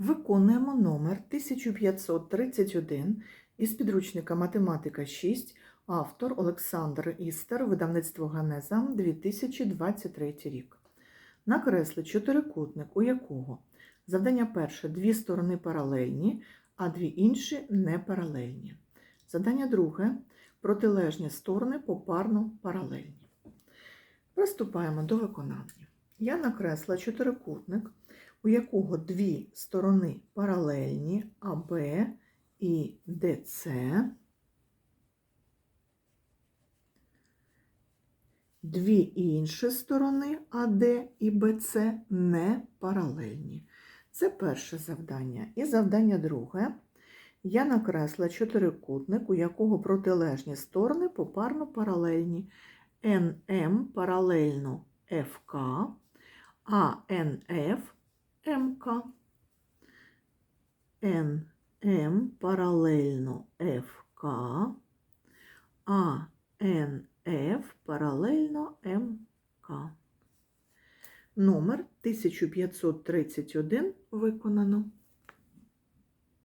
Виконуємо номер 1531 із підручника Математика 6, автор Олександр Істер, видавництво Ганеза, 2023 рік. Накресли чотирикутник, у якого завдання перше дві сторони паралельні, а дві інші не паралельні. Завдання друге протилежні сторони попарно паралельні. Приступаємо до виконання. Я накресла чотирикутник, у якого дві сторони паралельні АБ і ДЦ. Дві інші сторони АД і БЦ не паралельні. Це перше завдання. І завдання друге. Я накресла чотирикутник, у якого протилежні сторони попарно паралельні. НМ паралельно ФК, а НФ МК. НМ паралельно ФК, а НФ паралельно МК. Номер 1531 виконано.